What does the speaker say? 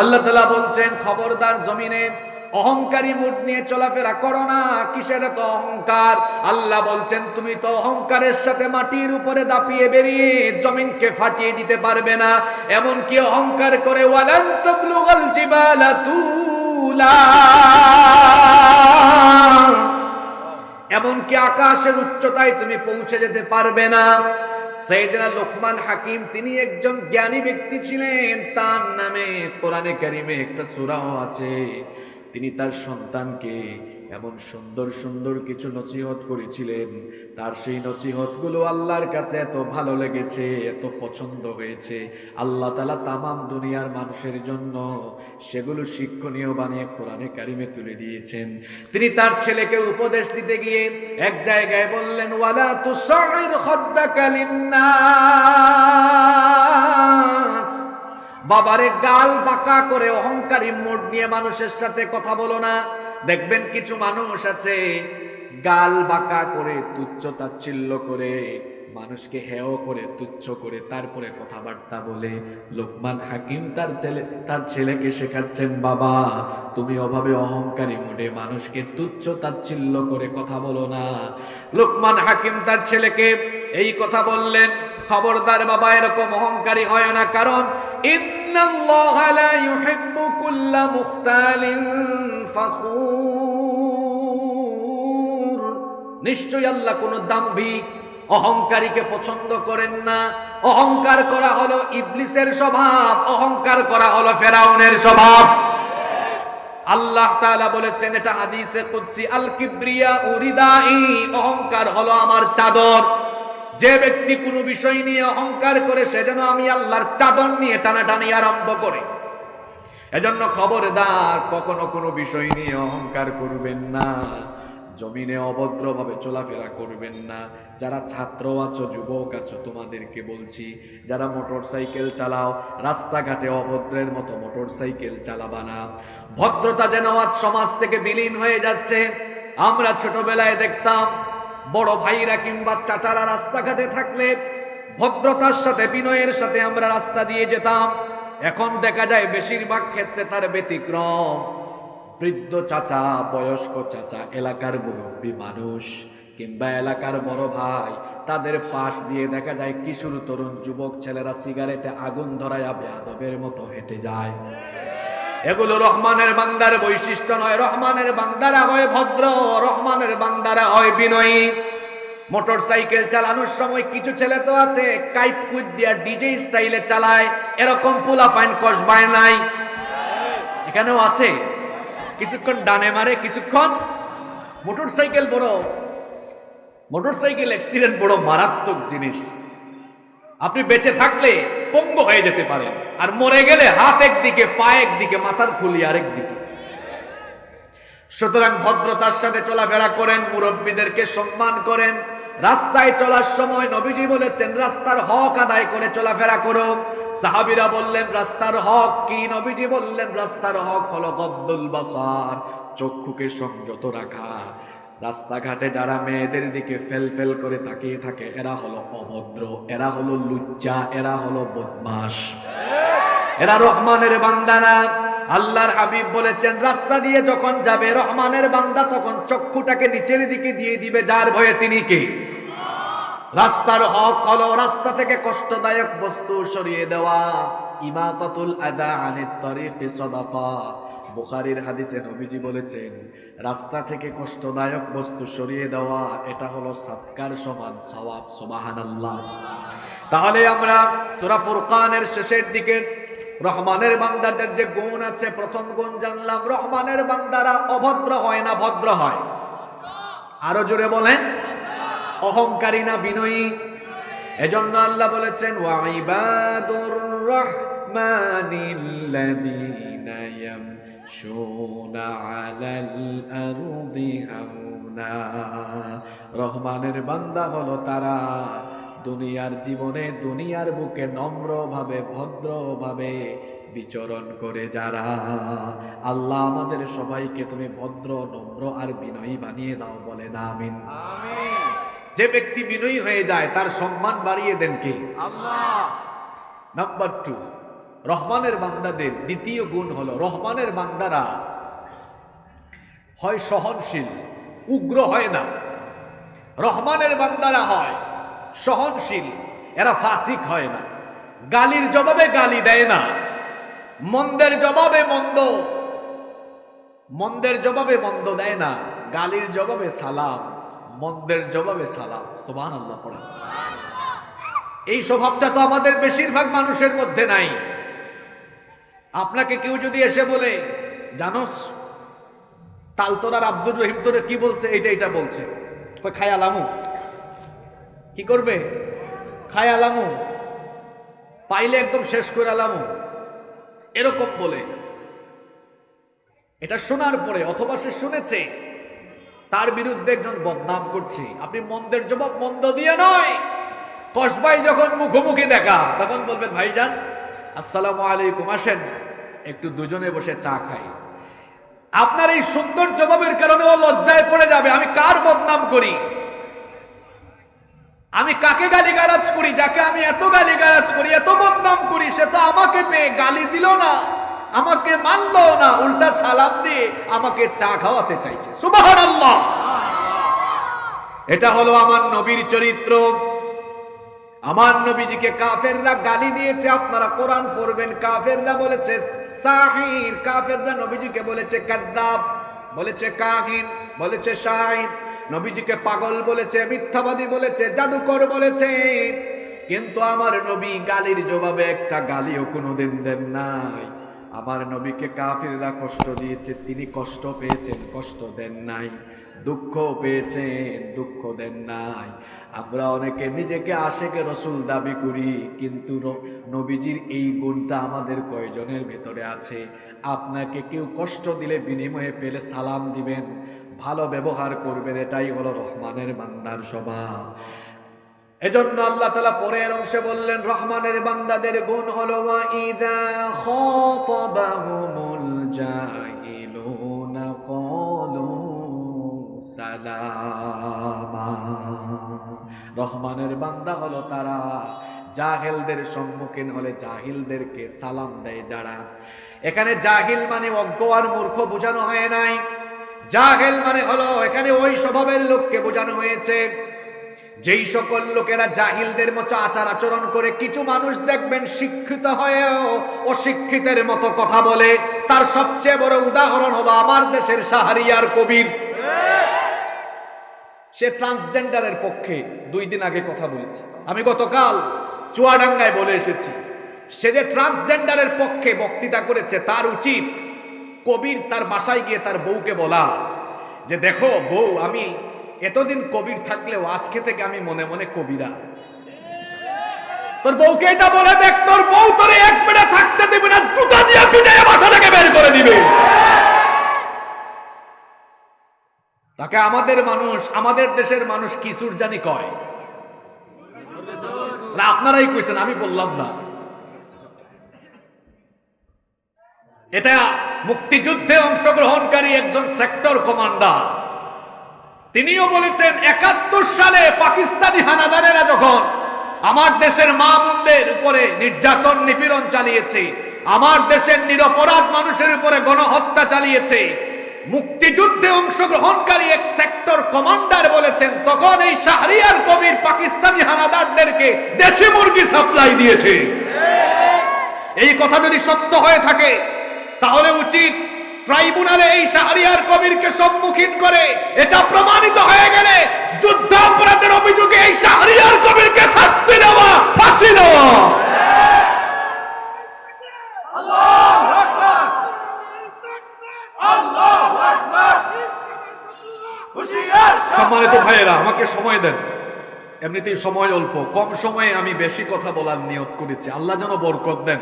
আল্লাহ তালা বলছেন, খবরদার জমিনে অহংকারী মুড নিয়ে চলাফেরা করো না। কিসের তো অহংকার? আল্লাহ বলছেন, তুমি তো অহংকারের সাথে মাটির উপরে দাপিয়ে বেরিয়ে জমিনকে ফাটিয়ে দিতে পারবে না। এমন কি অহংকার করে তাবলুগাল জিবালা তুলা। এমনকি আকাশের উচ্চতায় তুমি পৌঁছে যেতে পারবে না। সেইদিনা লোকমান হাকিম, তিনি একজন জ্ঞানী ব্যক্তি ছিলেন। তার নামে কোরআনে কারিমে একটা সুরাও আছে। তিনি তার সন্তানকে এমন সুন্দর সুন্দর কিছু নসিহত করেছিলেন। তার সেই নসিহতগুলো আল্লাহর কাছে এত ভালো লেগেছে, এত পছন্দ হয়েছে। আল্লাহ তালা তামাম দুনিয়ার মানুষের জন্য সেগুলো শিক্ষণীয় বানিয়ে কোরআনে কারিমে তুলে দিয়েছেন। তিনি তার ছেলেকে উপদেশ দিতে গিয়ে এক জায়গায় বললেন, ওয়ালা খাদ্দাকা লিন্নাস। বাবারে গাল বাঁকা করে অহংকারী মোড নিয়ে মানুষের সাথে কথা বলো না। দেখবেন কিছু মানুষ আছে গাল বাঁকা করে তুচ্ছ তাচ্ছিল্য করে। মানুষকে হেয় করে, তুচ্ছ করে তারপরে কথাবার্তা বলে, লোকমান হাকিম তার তেলে, তার ছেলেকে শেখাচ্ছেন, বাবা, তুমি অভাবে অহংকারী মোডে মানুষকে তুচ্ছ তাচ্ছিল্য করে কথা বলো না। লোকমান হাকিম তার ছেলেকে এই কথা বললেন, খবরদার বাবা, এরকম অহংকারী হয় না, কারণ নিশ্চয়ই আল্লাহ কোন দাম্ভিক অহংকারীকে পছন্দ করেন না। অহংকার করা হলো ইবলিসের স্বভাব, অহংকার করা হলো ফেরাউনের স্বভাব। আল্লাহ তাআলা বলেছেন, এটা হাদিসে কুদসি আল কিবরিয়া উরিদাই, অহংকার হলো আমার চাদর। যে ব্যক্তি কোনো বিষয় নিয়ে অহংকার করে, সে যেন আমি আল্লাহর চাদর নিয়ে টানাটানি আরম্ভ করে। এজন্য খবরদার কখনো কোনো বিষয় নিয়ে অহংকার করবেন না। জমিনে অভদ্রভাবে চলাফেরা করবেন না। যারা ছাত্র আছো, যুবক আছো, তোমাদেরকে বলছি, যারা মোটর সাইকেল চালাও, রাস্তাঘাটে অভদ্রের মতো মোটর সাইকেল চালাবা না। ভদ্রতা যেন আজ সমাজ থেকে বিলীন হয়ে যাচ্ছে। আমরা ছোটবেলায় দেখতাম, বড় ভাইরা কিংবা চাচারা রাস্তাঘাটে থাকলে ভদ্রতার সাথে, বিনয়ের সাথে আমরা রাস্তা দিয়ে যেতাম। এখন দেখা যায়, বেশিরভাগ ক্ষেত্রে তার ব্যতিক্রম। বৃদ্ধ চাচা, বয়স্ক চাচা, এলাকার মুরব্বী মানুষ কিংবা এলাকার বড় ভাই, তাদের পাশ দিয়ে দেখা যায় কিশোর তরুণ যুবক ছেলেরা সিগারেটে আগুন ধরায়া বেয়াদবের মতো হেঁটে যায়। এগুলো রহমানের বান্দার বৈশিষ্ট্য নয়, রহমানের বান্দারা হয় ভদ্র, রহমানের বান্দারা হয় বিনয়ী। মোটর সাইকেল চালানোর সময় কিছু ছেলে তো আছে, কাইট কুইট দিয়া ডিজে স্টাইলে চালায়, এরকম পোলা পাইন কসবায় নাই। এখানেও আছে। কিছুক্ষণ ডানে মারে, কিছুক্ষণ মোটর সাইকেল বড়। মোটর সাইকেল অ্যাক্সিডেন্ট বড় মারাত্মক জিনিস। আপনি বেঁচে থাকলে পঙ্গু হয়ে যেতে পারেন। আর মরে গেলে হাত একদিকে, পা একদিকে, মাথার খুলি আরেক দিকে। সুতরাং ভদ্রতার সাথে চলাফেরা করেন, মুরব্বীদেরকে সম্মান করেন। রাস্তায় চলার সময় নবীজি বলেছেন, রাস্তার হক আদায় করে চলাফেরা করো। সাহাবিরা বললেন, রাস্তার হক কি? নবীজি বললেন, রাস্তার হক হলো গদ্দুল বাসার, চক্ষুকে সংযত রাখা। রাস্তাঘাটে যারা মেয়েদের দিকে ফেল ফেল করে তাকিয়ে থাকে, এরা হলো অভদ্র, এরা হলো লুচ্চা, এরা হলো বদমাস এরা রহমানের বান্দানা। আল্লাহর হাবিব বলেছেন, রাস্তা দিয়ে যখন যাবে রহমানের বান্দা, তখন চক্ষুটাকে নিচের দিকে দিয়ে দিবে। যার ভয়ে তিনি কে? রাস্তার হক হলো রাস্তা থেকে কষ্টদায়ক বস্তু সরিয়ে দেওয়া। ইমাতাতুল আদা আনিত তরিকি সদাকা। বুখারীর হাদিসে নবীজি বলেছেন, রাস্তা থেকে কষ্টদায়ক বস্তু সরিয়ে দেওয়া, এটা হলো সৎকার সমান সওয়াব, সুবহানাল্লাহ। তাহলে আমরা সূরা ফুরকানের শেষের দিকে রহমানের বান্দাদের যে গুণ আছে, প্রথম গুণ জানলাম, রহমানের বান্দারা অভদ্র হয় না ভদ্র হয়? আরও জোরে বলেন। অহংকারী না বিনয়ী? এজন্য আল্লাহ বলেছেন রহমানের বান্দা হলো তারা দুনিয়ার জীবনে দুনিয়ার বুকে নম্রভাবে ভদ্রভাবে বিচরণ করে যারা। আল্লাহ আমাদের সবাইকে তুমি ভদ্র নম্র আর বিনয়ী বানিয়ে দাও বলে না আমিন। যে ব্যক্তি বিনয়ী হয়ে যায় তার সম্মান বাড়িয়ে দেন কে? আল্লাহ। নাম্বার টু রহমানের বান্দাদের দ্বিতীয় গুণ হলো রহমানের বান্দারা হয় সহনশীল উগ্র হয় না। রহমানের বান্দারা হয় সহনশীল, এরা ফাসিক হয় না। গালির জবাবে গালি দেয় না। মন্দের জবাবে মন্দ, মন্দের জবাবে মন্দ দেয় না। গালির জবাবে সালাম, মন্দের জবাবে সালাম। সোবান আল্লাহ পড়ে এই স্বভাবটা তো আমাদের বেশিরভাগ মানুষের মধ্যে নাই। আপনাকে কেউ যদি এসে বলে, জানোস, তালতোরার আব্দুর রহিম তোরে কি বলছে? এইটা এটা বলছে। কই খায় আলামু কি করবে? খায় আলামু। পাইলে একদম শেষ করে আলামু। এরকম বলে। এটা শোনার পরে, অথবা সে শুনেছে, তার বিরুদ্ধে একজন বদনাম করছে। আপনি মন্দের জবাব মন্দ দিয়ে নয়। কসবাই যখন মুখোমুখি দেখা, তখন বলবেন, ভাইজান, আসসালামু আলাইকুম, আসেন। একটু দুজনে বসে চা খাই। আপনার এই সুন্দর জবাবের কারণে ও লজ্জায় পড়ে যাবে। আমি কার বদনাম করি? আমি কাকে গালি গালাজ করি? যাকে আমি এত গালি গালাজ করি, এত বদনাম করি, সে তো আমাকে পেয়ে গালি দিল না, আমাকে মানলো না, উল্টা সালাম দিয়ে আমাকে চা খাওয়াতে চাইছে। সুবাহান আল্লাহ এটা হলো আমার নবীর চরিত্র। আমার নবীজিকে কাফেররা গালি দিয়েছে, আপনারা কোরআন পড়বেন। কাফেররা বলেছে, সাহির। কাফেররা নবীজিকে বলেছে কাদ্দাব, বলেছে কাহিন, বলেছে শাহিন নবীজিকে পাগল বলেছে, মিথ্যাবাদী বলেছে, জাদুকর বলেছে। কিন্তু আমার নবী গালির জবাবে একটা গালিও কোনোদিন দেন নাই। আমার নবীকে কাফিররা কষ্ট দিয়েছে, তিনি কষ্ট পেয়েছেন, কষ্ট দেন নাই। দুঃখ পেয়েছেন, দুঃখ দেন নাই। আমরা অনেকে নিজেকে আশেকে রসুল দাবি করি, কিন্তু নবীজির এই গুণটা আমাদের কয়জনের ভেতরে আছে? আপনাকে কেউ কষ্ট দিলে বিনিময়ে পেলে সালাম দিবেন? ভালো ব্যবহার করবেন, এটাই হলো রহমানের বান্দার স্বভাব। এজন্য আল্লাহ তালা পরের অংশে বললেন, রহমানের বান্দাদের গুণ হলো রহমানের বান্দা হলো তারা জাহেলদের সম্মুখীন হলে জাহিলদেরকে সালাম দেয় যারা। এখানে জাহিল মানে অজ্ঞ আর মূর্খ বোঝানো হয় নাই। জাহেল মানে হলো এখানে ওই স্বভাবের লোককে বোঝানো হয়েছে। যেই সকল লোকেরা জাহিলদের মতো আচার আচরণ করে কিছু মানুষ দেখবেন শিক্ষিত হয়েও অশিক্ষিতের মতো কথা বলে। তার সবচেয়ে বড় উদাহরণ হলো আমার দেশের সাহারিয়ার কবির। সে ট্রান্সজেন্ডারের পক্ষে দুই দিন আগে কথা বলেছে। আমি গতকাল চুয়াডাঙ্গায় বলে এসেছি। সে যে ট্রান্সজেন্ডারের পক্ষে বক্তৃতা করেছে তার উচিত কবির তার বাসায় গিয়ে তার বউকে বলা যে দেখো বউ, আমি এতদিন কবির থাকলেও আজকে থেকে আমি মনে মনে কবিরা। তোর বউকে এটা বলে দেখ, তোর বউ তোরে এক বেড়া থাকতে দিবে না, জুতা দিয়ে পিটাইয়া বাসা থেকে বের করে দিবে। তাকে আমাদের মানুষ, আমাদের দেশের মানুষ কিশোর জানি কয়? না, আপনারাই কইছেন, আমি বললাম না। এটা মুক্তিযুদ্ধে অংশগ্রহণকারী একজন সেক্টর কমান্ডার। তিনিও বলেছেন, একাত্তর সালে পাকিস্তানি হানাদারেরা যখন আমার দেশের মা বোনদের উপরে নির্যাতন, নিপীড়ন চালিয়েছে, আমার দেশের নিরপরাধ মানুষের উপরে গণহত্যা চালিয়েছে, মুক্তিযুদ্ধে অংশগ্রহণকারী এক সেক্টর কমান্ডার বলেছেন, তখন এই শাহরিয়ার কবির পাকিস্তানি হানাদারদেরকে দেশি মুরগি সাপ্লাই দিয়েছে। এই কথা যদি সত্য হয়ে থাকে তাহলে উচিত ট্রাইব্যুনালে এই শাহরিয়ার কবিরকে সম্মুখীন করে। এটা প্রমাণিত হয়ে গেলে যুদ্ধাপরাধের অভিযোগে এই শাহরিয়ার কবিরকে শাস্তি দেওয়া, ফাঁসি দেওয়া। সম্মানিত ভাইয়েরা, আমাকে সময় দেন। এমনিতেই সময় অল্প, কম সময়ে আমি বেশি কথা বলার নিয়ত করেছি। আল্লাহ যেন বরকত দেন।